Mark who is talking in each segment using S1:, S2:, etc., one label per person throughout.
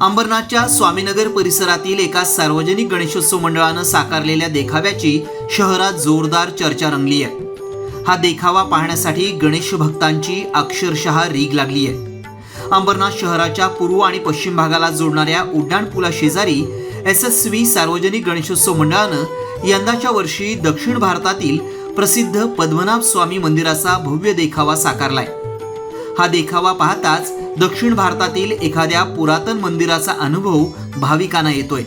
S1: अंबरनाथच्या स्वामीनगर परिसरातील एका सार्वजनिक गणेशोत्सव मंडळानं साकारलेल्या देखाव्याची शहरात जोरदार चर्चा रंगली आहे. हा देखावा पाहण्यासाठी गणेश भक्तांची अक्षरशः रीग लागली आहे. अंबरनाथ शहराच्या पूर्व आणि पश्चिम भागाला जोडणाऱ्या उड्डाणपुलाशेजारी शेजारी एस एस व्ही सार्वजनिक गणेशोत्सव मंडळानं यंदाच्या वर्षी दक्षिण भारतातील प्रसिद्ध पद्मनाभ स्वामी मंदिराचा भव्य देखावा साकारलाय. हा देखावा पाहताच दक्षिण भारतातील एखाद्या पुरातन मंदिराचा अनुभव भाविकांना येतोय.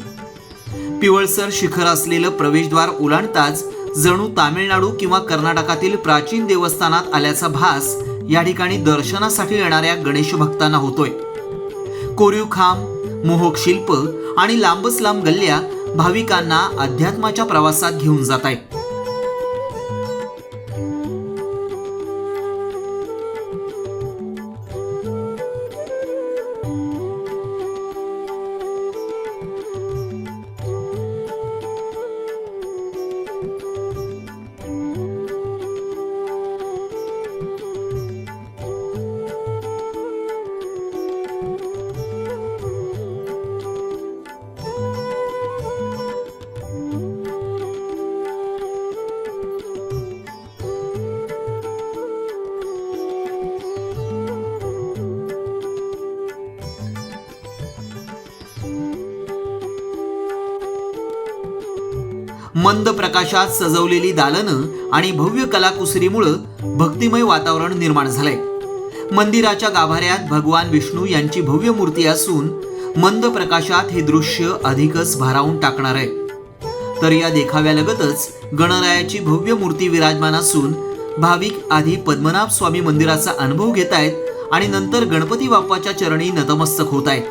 S1: पिवळसर शिखर असलेलं प्रवेशद्वार ओलांडताच जणू तामिळनाडू किंवा कर्नाटकातील प्राचीन देवस्थानात आल्याचा भास या ठिकाणी दर्शनासाठी येणाऱ्या गणेश भक्तांना होतोय. कोरीव खांब मोहक शिल्प आणि लांबच लांब गल्ल्या भाविकांना अध्यात्माच्या प्रवासात घेऊन जात आहेत मंद प्रकाशात सजवलेली दालनं आणि भव्य कलाकुसरीमुळं भक्तिमय वातावरण निर्माण झालंय. मंदिराच्या गाभाऱ्यात भगवान विष्णू यांची भव्य मूर्ती असून मंद प्रकाशात हे दृश्य अधिकच भारावून टाकणार आहे. तर या देखाव्यालगतच गणरायाची भव्य मूर्ती विराजमान असून भाविक आधी पद्मनाभ स्वामी मंदिराचा अनुभव घेत आहेत आणि नंतर गणपती बाप्पाच्या चरणी नतमस्तक होत आहेत.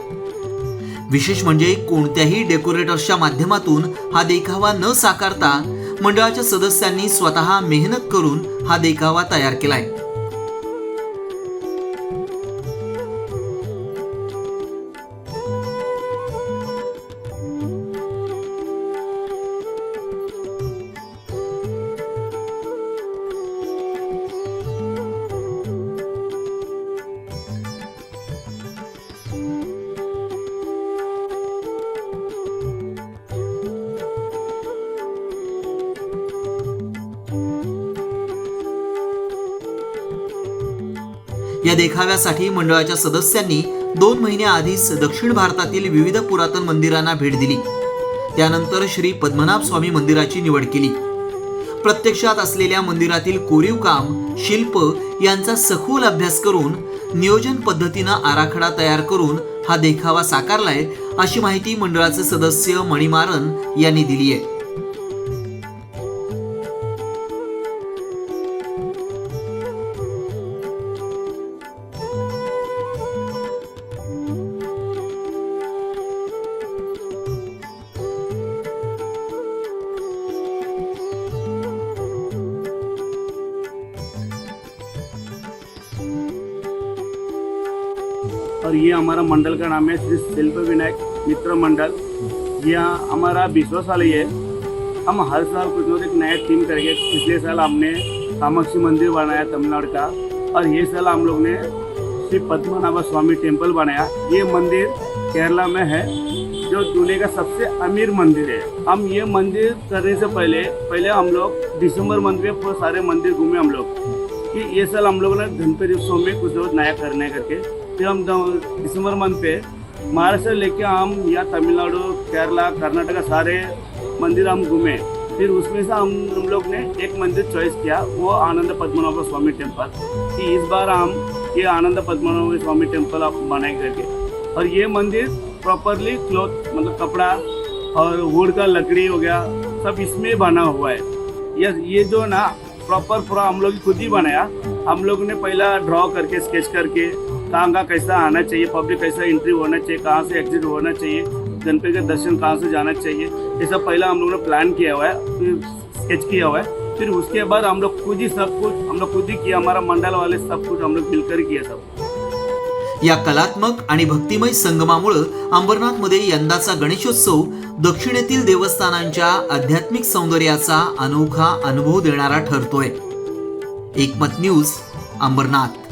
S1: विशेष म्हणजे कोणत्याही डेकोरेटर्सच्या माध्यमातून हा देखावा न साकारता मंडळाच्या सदस्यांनी स्वतः मेहनत करून हा देखावा तयार केलाय. या देखाव्यासाठी मंडळाच्या सदस्यांनी दोन महिन्याआधीच दक्षिण भारतातील विविध पुरातन मंदिरांना भेट दिली. त्यानंतर श्री पद्मनाभ स्वामी मंदिराची निवड केली. प्रत्यक्षात असलेल्या मंदिरातील कोरीव काम शिल्प यांचा सखोल अभ्यास करून नियोजन पद्धतीनं आराखडा तयार करून हा देखावा साकारलाय अशी माहिती मंडळाचे सदस्य मणिमारन यांनी दिली आहे
S2: और ये हमारा मंडल का नाम है श्री शिल्प विनायक मित्र मंडल। यह हमारा बीसवा साल ही है। हम हर साल कुछ ना एक नया थीम करके पिछले साल हमने कामाक्षी मंदिर बनाया तमिलनाडु का और ये साल हम लोग ने श्री पद्मनाभ स्वामी टेंपल बनाया। ये मंदिर केरला में है, जो दुनिया का सबसे अमीर मंदिर है। हम ये मंदिर करने से पहले पहले हम लोग दिसंबर मंथ में पूरे सारे मंदिर घूमे हम लोग। कि ये साल हम लोग ने गणपति उत्सव में कुछ रोज नया करने करके फिर हम दिसंबर मंथ पे महाराष्ट्र लेके हम यहाँ तमिलनाडु, केरला, कर्नाटका सारे मंदिर हम घूमे। फिर उसमें से हम हम लोग ने एक मंदिर चॉइस किया, वो आनंद पद्मनाभ स्वामी टेंपल कि इस बार हम ये आनंद पद्मनाभ स्वामी टेंपल आप बनाए करके। और ये मंदिर प्रॉपरली क्लॉथ मतलब कपड़ा और वुड का लकड़ी हो गया, सब इसमें बना हुआ है। ये ये जो ना प्रॉपर पूरा हम लोग खुद ही बनाया। हम लोग ने पहला ड्रॉ करके स्केच करके कहाँ कैसा आना चाहिए पब्लिक कैसा एंट्री होना चाहिए कहाँ से एग्जिट होना चाहिए गणपति का दर्शन कहाँ से जाना चाहिए ये सब पहला हम लोगों ने प्लान किया हुआ है फिर स्केच किया हुआ है फिर उसके बाद हम लोग खुद ही सब कुछ हम लोग खुद ही किया हमारा मंडल वाले सब कुछ हम लोग मिलकर किया सब।
S1: या कलात्मक आणि भक्तिमय संगमामुळं अंबरनाथमध्ये यंदाचा गणेशोत्सव दक्षिणेतील देवस्थानांच्या आध्यात्मिक सौंदर्याचा अनोखा अनुभव देणारा ठरतोय. एकमत न्यूज अंबरनाथ.